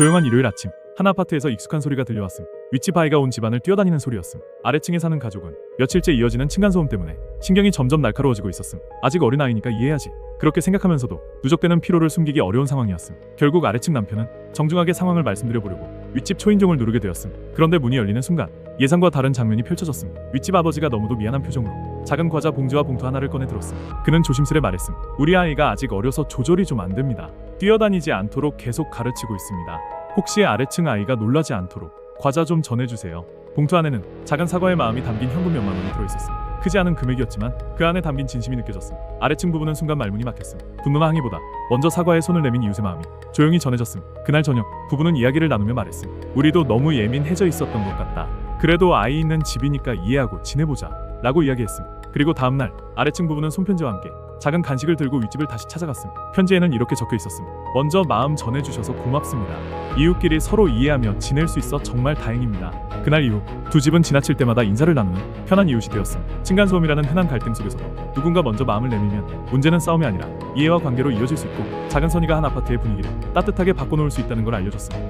조용한 일요일 아침 한 아파트에서 익숙한 소리가 들려왔음. 위치 바이가 온 집안을 뛰어다니는 소리였음. 아래층에 사는 가족은 며칠째 이어지는 층간소음 때문에 신경이 점점 날카로워지고 있었음. 아직 어린 아이니까 이해하지. 그렇게 생각하면서도 누적되는 피로를 숨기기 어려운 상황이었음. 결국 아래층 남편은 정중하게 상황을 말씀드려 보려고 윗집 초인종을 누르게 되었음. 그런데 문이 열리는 순간 예상과 다른 장면이 펼쳐졌음. 윗집 아버지가 너무도 미안한 표정으로 작은 과자 봉지와 봉투 하나를 꺼내 들었음. 그는 조심스레 말했음. 우리 아이가 아직 어려서 조절이 좀 안 됩니다. 뛰어다니지 않도록 계속 가르치고 있습니다. 혹시 아래층 아이가 놀라지 않도록 과자 좀 전해주세요. 봉투 안에는 작은 사과의 마음이 담긴 현금 몇만 원이 들어있었음. 크지 않은 금액이었지만 그 안에 담긴 진심이 느껴졌음. 아래층 부부는 순간 말문이 막혔음. 분노나 항의보다 먼저 사과에 손을 내민 이웃의 마음이 조용히 전해졌음. 그날 저녁 부부는 이야기를 나누며 말했음. 우리도 너무 예민해져 있었던 것 같다. 그래도 아이 있는 집이니까 이해하고 지내보자. 라고 이야기했음. 그리고 다음날 아래층 부부는 손편지와 함께 작은 간식을 들고 윗집을 다시 찾아갔음. 편지에는 이렇게 적혀 있었음. 먼저 마음 전해주셔서 고맙습니다. 이웃끼리 서로 이해하며 지낼 수 있어 정말 다행입니다. 그날 이후 두 집은 지나칠 때마다 인사를 나누는 편한 이웃이 되었음. 층간소음이라는 흔한 갈등 속에서도 누군가 먼저 마음을 내밀면 문제는 싸움이 아니라 이해와 관계로 이어질 수 있고 작은 선의가 한 아파트의 분위기를 따뜻하게 바꿔놓을 수 있다는 걸 알려줬음.